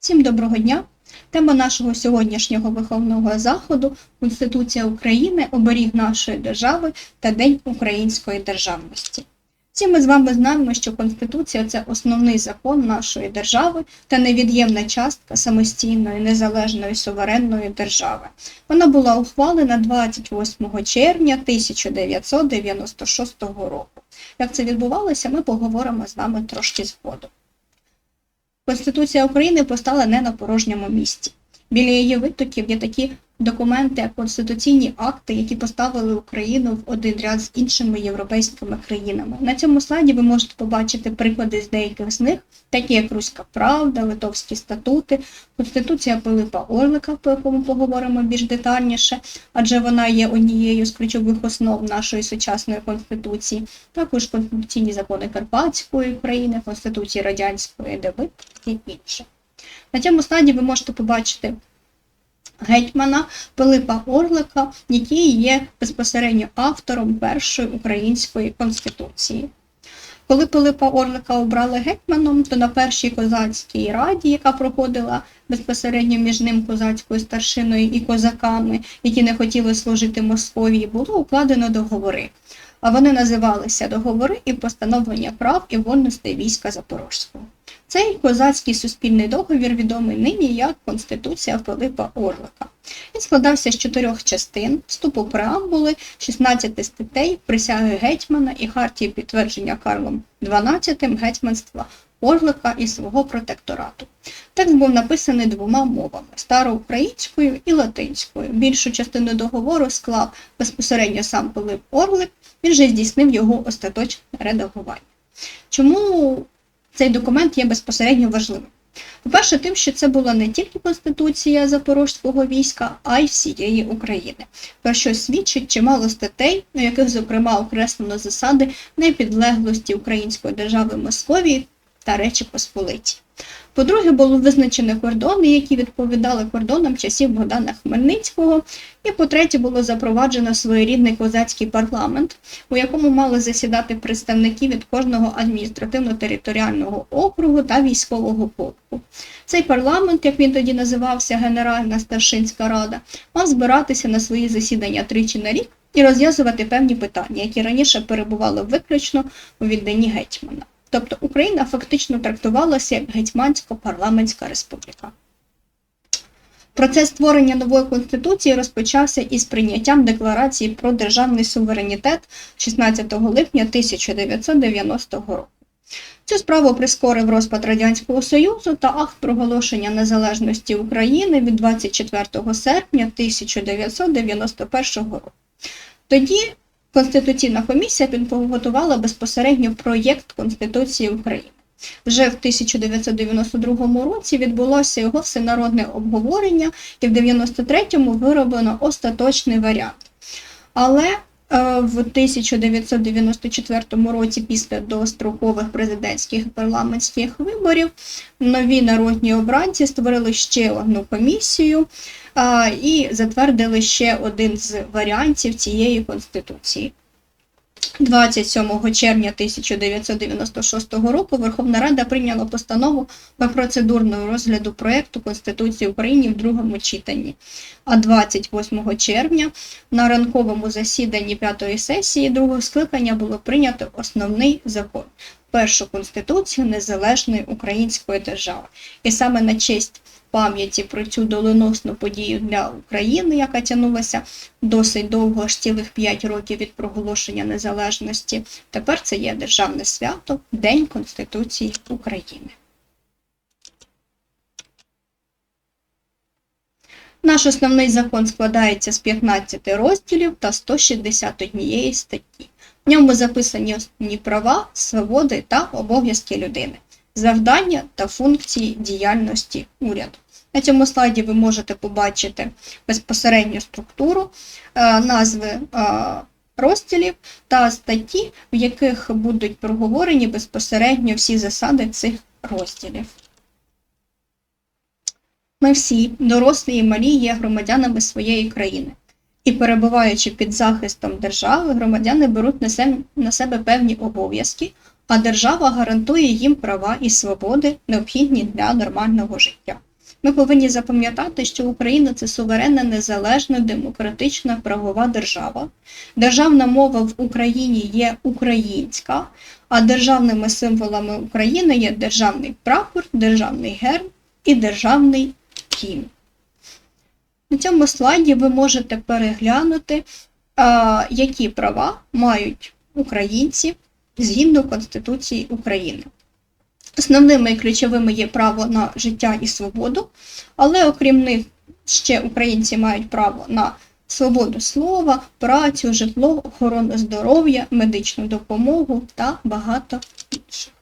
Всім доброго дня! Тема нашого сьогоднішнього виховного заходу Конституція України, оберіг нашої держави та День української державності. Всі ми з вами знаємо, що Конституція це основний закон нашої держави та невід'ємна частка самостійної, незалежної суверенної держави. Вона була ухвалена 28 червня 1996 року. Як це відбувалося, ми поговоримо з вами трошки згодом. Конституція України постала не на порожньому місці. Біля її витоків є такі документи, конституційні акти, які поставили Україну в один ряд з іншими європейськими країнами. На цьому слайді ви можете побачити приклади з деяких з них, такі як Руська Правда, Литовські статути, Конституція Пилипа Орлика, по якому поговоримо більш детальніше, адже вона є однією з ключових основ нашої сучасної конституції. Також конституційні закони Карпатської України, Конституції Радянської доби і інше. На цьому слайді ви можете побачити гетьмана Пилипа Орлика, який є безпосередньо автором першої української конституції. Коли Пилипа Орлика обрали гетьманом, то на першій козацькій раді, яка проходила безпосередньо між ним козацькою старшиною і козаками, які не хотіли служити Московії, було укладено договори. А вони називалися договори і постановлення прав і вольностей війська Запорозького. Цей козацький суспільний договір відомий нині як Конституція Пилипа Орлика. Він складався з чотирьох частин, вступу преамбули, 16 статей, присяги гетьмана і хартії підтвердження Карлом XII гетьманства Орлика і свого протекторату. Текст був написаний двома мовами староукраїнською і латинською. Більшу частину договору склав безпосередньо сам Пилип Орлик, він же здійснив його остаточне редагування. Чому цей документ є безпосередньо важливим? По-перше, тим, що це була не тільки Конституція Запорозького війська, а й всієї України, про що свідчить чимало статей, у яких, зокрема, окреслено засади непідлеглості Української держави Московії та Речі Посполиті. По-друге, було визначено кордони, які відповідали кордонам часів Богдана Хмельницького. І по-третє, було запроваджено своєрідний козацький парламент, у якому мали засідати представники від кожного адміністративно-територіального округу та військового полку. Цей парламент, як він тоді називався Генеральна старшинська рада, мав збиратися на свої засідання тричі на рік і розв'язувати певні питання, які раніше перебували виключно у відданні гетьмана. Тобто Україна фактично трактувалася як гетьмансько-парламентська республіка. Процес створення нової конституції розпочався із прийняттям декларації про державний суверенітет 16 липня 1990 року. Цю справу прискорив розпад Радянського Союзу та акт проголошення незалежності України від 24 серпня 1991 року. Тоді Конституційна комісія підготувала безпосередньо проєкт Конституції України. Вже в 1992 році відбулося його всенародне обговорення, і в 93-му вироблено остаточний варіант. Але в 1994 році, після дострокових президентських парламентських виборів, нові народні обранці створили ще одну комісію і затвердили ще один з варіантів цієї конституції. 27 червня 1996 року Верховна Рада прийняла постанову про процедурного розгляду проєкту Конституції України в другому читанні. А 28 червня на ранковому засіданні п'ятої сесії другого скликання було прийнято основний закон першу конституцію незалежної української держави. І саме на честь пам'яті про цю доленосну подію для України, яка тягнулася досить довго, аж цілих 5 років від проголошення незалежності. Тепер це є державне свято День Конституції України. Наш основний закон складається з 15 розділів та 161 статті. В ньому записані основні права, свободи та обов'язки людини, завдання та функції діяльності уряду. На цьому слайді ви можете побачити безпосередню структуру, е, назви е, розділів та статті, в яких будуть проговорені безпосередньо всі засади цих розділів. Ми всі, дорослі і малі, є громадянами своєї країни. І перебуваючи під захистом держави, громадяни беруть на себе певні обов'язки, а держава гарантує їм права і свободи, необхідні для нормального життя. Ми повинні запам'ятати, що Україна це суверенна, незалежна, демократична правова держава. Державна мова в Україні є українська, а державними символами України є державний прапор, державний герб і державний гімн. На цьому слайді ви можете переглянути, які права мають українці згідно Конституції України. Основними і ключовими є право на життя і свободу, але окрім них ще українці мають право на свободу слова, працю, житло, охорону здоров'я, медичну допомогу та багато інших.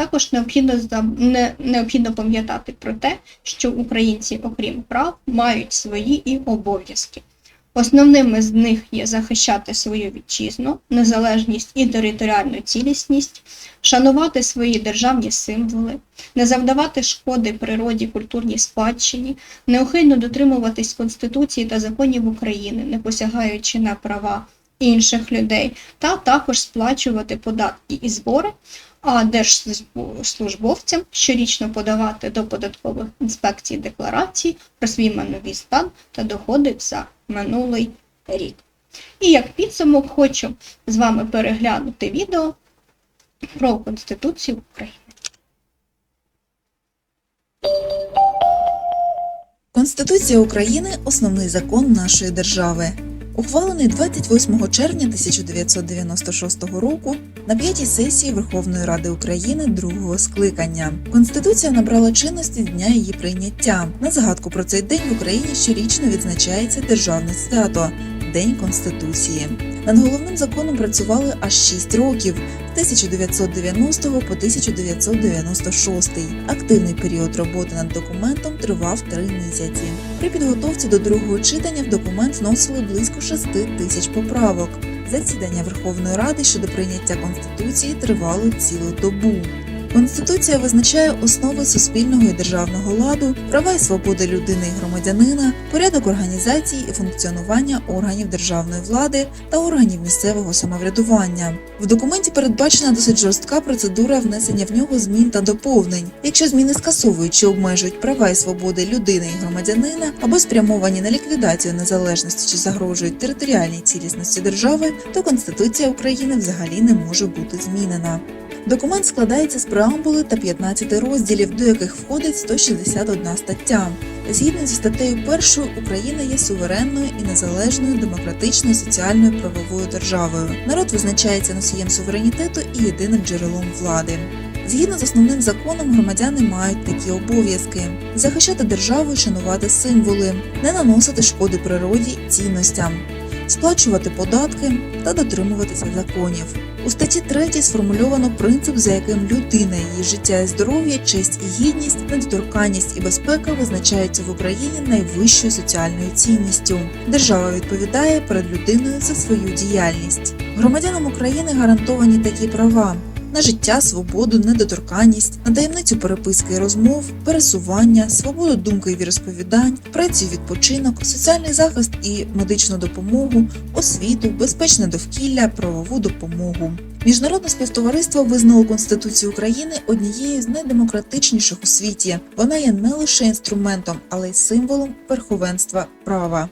Також необхідно, не, необхідно пам'ятати про те, що українці, окрім прав, мають свої і обов'язки. Основними з них є захищати свою вітчизну, незалежність і територіальну цілісність, шанувати свої державні символи, не завдавати шкоди природі, культурній спадщині, неухильно дотримуватись Конституції та законів України, не посягаючи на права інших людей, та також сплачувати податки і збори, а держслужбовцям щорічно подавати до податкових інспекцій декларації про свій майновий стан та доходи за минулий рік. І як підсумок хочу з вами переглянути відео про Конституцію України. Конституція України основний закон нашої держави. Ухвалений 28 червня 1996 року на п'ятій сесії Верховної Ради України другого скликання. Конституція набрала чинності з дня її прийняття. На згадку про цей день в Україні щорічно відзначається державне свято День Конституції. Над головним законом працювали аж 6 років з 1990 по 1996. Активний період роботи над документом тривав 3 місяці. При підготовці до другого читання в документ вносили близько 6 тисяч поправок. Засідання Верховної Ради щодо прийняття Конституції тривало цілу добу. Конституція визначає основи суспільного і державного ладу, права і свободи людини і громадянина, порядок організації і функціонування органів державної влади та органів місцевого самоврядування. В документі передбачена досить жорстка процедура внесення в нього змін та доповнень. Якщо зміни скасовують чи обмежують права і свободи людини і громадянина або спрямовані на ліквідацію незалежності чи загрожують територіальній цілісності держави, то Конституція України взагалі не може бути змінена. Документ складається з преамбули та 15 розділів, до яких входить 161 стаття. Згідно зі статтею 1, Україна є суверенною і незалежною демократичною соціальною правовою державою. Народ визначається носієм суверенітету і єдиним джерелом влади. Згідно з основним законом, громадяни мають такі обов'язки: захищати державу шанувати символи, не наносити шкоди природі цінностям, сплачувати податки та дотримуватися законів. У статті 3 сформульовано принцип, за яким людина, її життя і здоров'я, честь і гідність, недоторканність і безпека визначаються в Україні найвищою соціальною цінністю. Держава відповідає перед людиною за свою діяльність. Громадянам України гарантовані такі права. На життя, свободу, недоторканність, на таємницю переписки і розмов, пересування, свободу думки і віросповідань, працю і відпочинок, соціальний захист і медичну допомогу, освіту, безпечне довкілля, правову допомогу. Міжнародне співтовариство визнало Конституцію України однією з найдемократичніших у світі. Вона є не лише інструментом, але й символом верховенства права.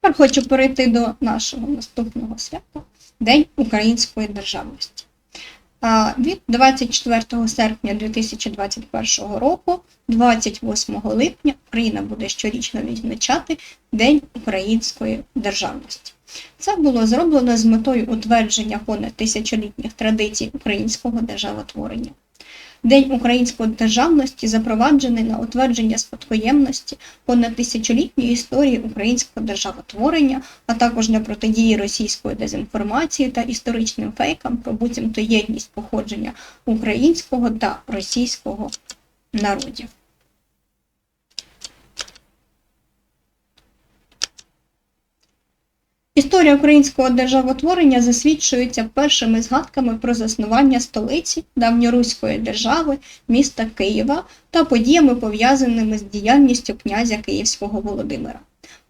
Тепер хочу перейти до нашого наступного свята День української державності. Від 24 серпня 2021 року, 28 липня, Україна буде щорічно відзначати День української державності. Це було зроблено з метою утвердження понад тисячолітніх традицій українського державотворення. День української державності запроваджений на утвердження спадкоємності понад тисячолітньої історії українського державотворення, а також для протидії російської дезінформації та історичним фейкам про буцімто єдність походження українського та російського народів. Історія українського державотворення засвідчується першими згадками про заснування столиці давньоруської держави, міста Києва та подіями, пов'язаними з діяльністю князя Київського Володимира.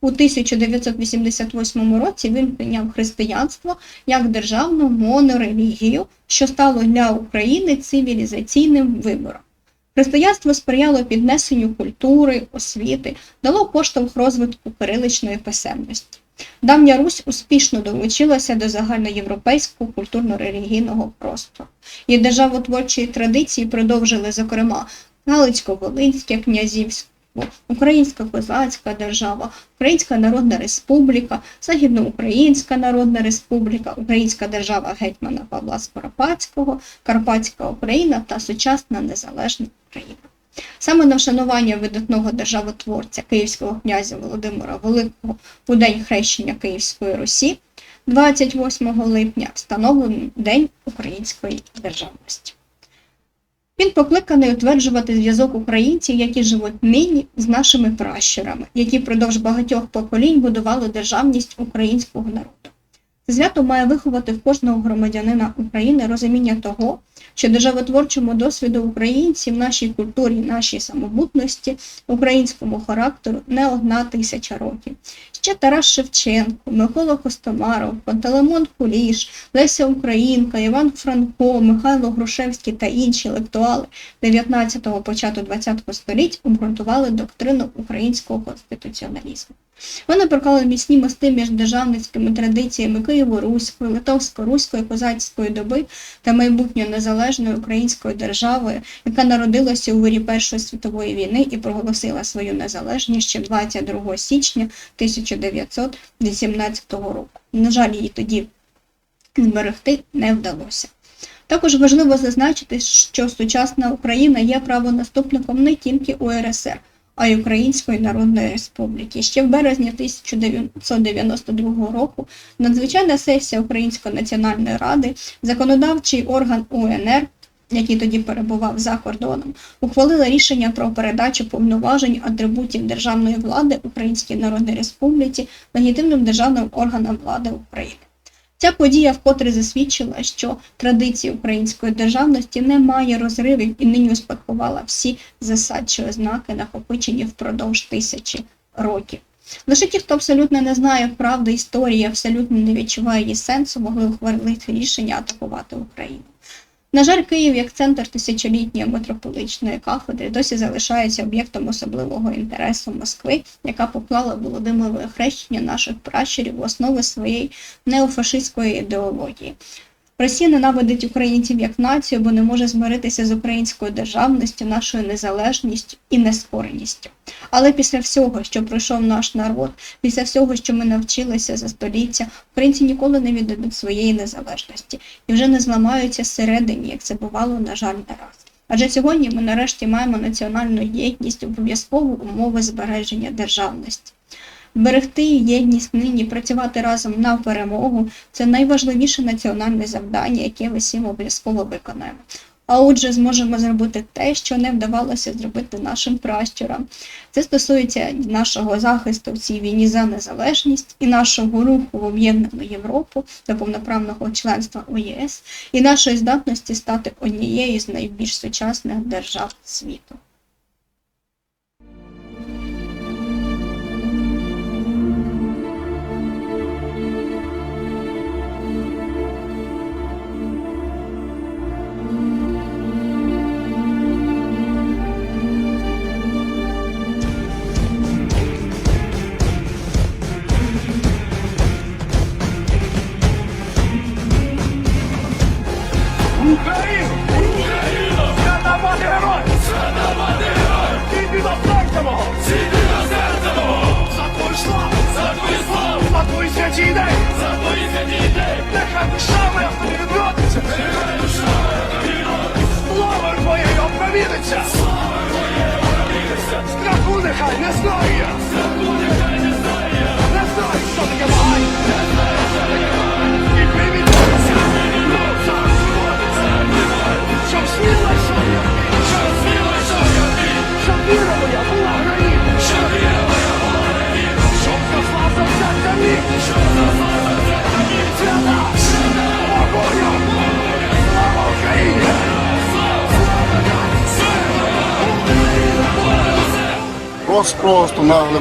У 1988 році він прийняв християнство як державну монорелігію, що стало для України цивілізаційним вибором. Християнство сприяло піднесенню культури, освіти, дало поштовх розвитку кириличної писемності. Давня Русь успішно долучилася до загальноєвропейського культурно-релігійного простору. Її державотворчі традиції продовжили, зокрема, Галицько-Волинське князівство, Українська козацька держава, Українська Народна Республіка, Західноукраїнська Народна Республіка, Українська держава гетьмана Павла Скоропадського, Карпатська Україна та сучасна незалежна Україна. Саме на вшанування видатного державотворця Київського князя Володимира Великого у день хрещення Київської Русі, 28 липня, встановлений День української державності. Він покликаний утверджувати зв'язок українців, які живуть нині з нашими пращурами, які впродовж багатьох поколінь будували державність українського народу. Свято має виховати в кожного громадянина України розуміння того, що державотворчому досвіду українців, нашій культурі, нашій самобутності, українському характеру не одна тисяча років. Ще Тарас Шевченко, Микола Костомаров, Пантелеймон Куліш, Леся Українка, Іван Франко, Михайло Грушевський та інші лектуали 19-го початку 20-го століть обґрунтували доктрину українського конституціоналізму. Вони проклали міцні мости між державницькими традиціями Києво-Руської, Литовсько-Руської, козацької доби та майбутньої незалежної української держави, яка народилася у вирі Першої світової війни і проголосила свою незалежність ще 22 січня 1918 року. На жаль, її тоді зберегти не вдалося. Також важливо зазначити, що сучасна Україна є правонаступником не тільки УРСР, а й Української Народної Республіки. Ще в березні 1992 року надзвичайна сесія Української національної ради, законодавчий орган УНР, який тоді перебував за кордоном, ухвалила рішення про передачу повноважень атрибутів державної влади Українській Народній Республіці легітимним державним органам влади України. Ця подія вкотре засвідчила, що традиції української державності не має розривів і нині успадкувала всі засадчі ознаки, накопичені впродовж тисячі років. Лише ті, хто абсолютно не знає правди історії, абсолютно не відчуває її сенсу, могли ухвалити рішення атакувати Україну. На жаль, Київ як центр тисячолітньої митрополичної кафедри досі залишається об'єктом особливого інтересу Москви, яка поклала Володимирове хрещення наших пращурів в основи своєї неофашистської ідеології. Росія ненавидить українців як націю, бо не може змиритися з українською державністю, нашою незалежністю і нескореністю. Але після всього, що пройшов наш народ, після всього, що ми навчилися за століття, українці ніколи не віддадуть своєї незалежності і вже не зламаються зсередині, як це бувало, на жаль, не раз. Адже сьогодні ми нарешті маємо національну єдність, обов'язкову умови збереження державності. Берегти єдність нині, працювати разом на перемогу це найважливіше національне завдання, яке ми всім обов'язково виконаємо. А отже, зможемо зробити те, що не вдавалося зробити нашим пращурам. Це стосується нашого захисту в цій війні за незалежність і нашого руху в об'єднану Європу до повноправного членства у ЄС, і нашої здатності стати однією з найбільш сучасних держав світу.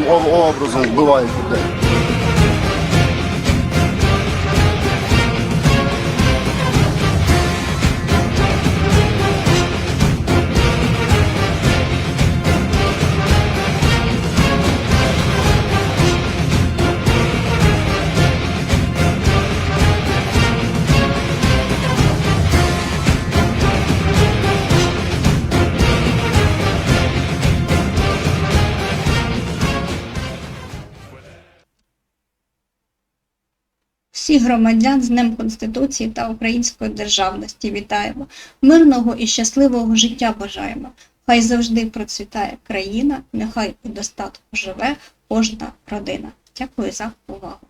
Об- образом вбивають людей. Всіх громадян з Днем Конституції та Української державності вітаємо. Мирного і щасливого життя бажаємо. Хай завжди процвітає країна, нехай у достатку живе кожна родина. Дякую за увагу.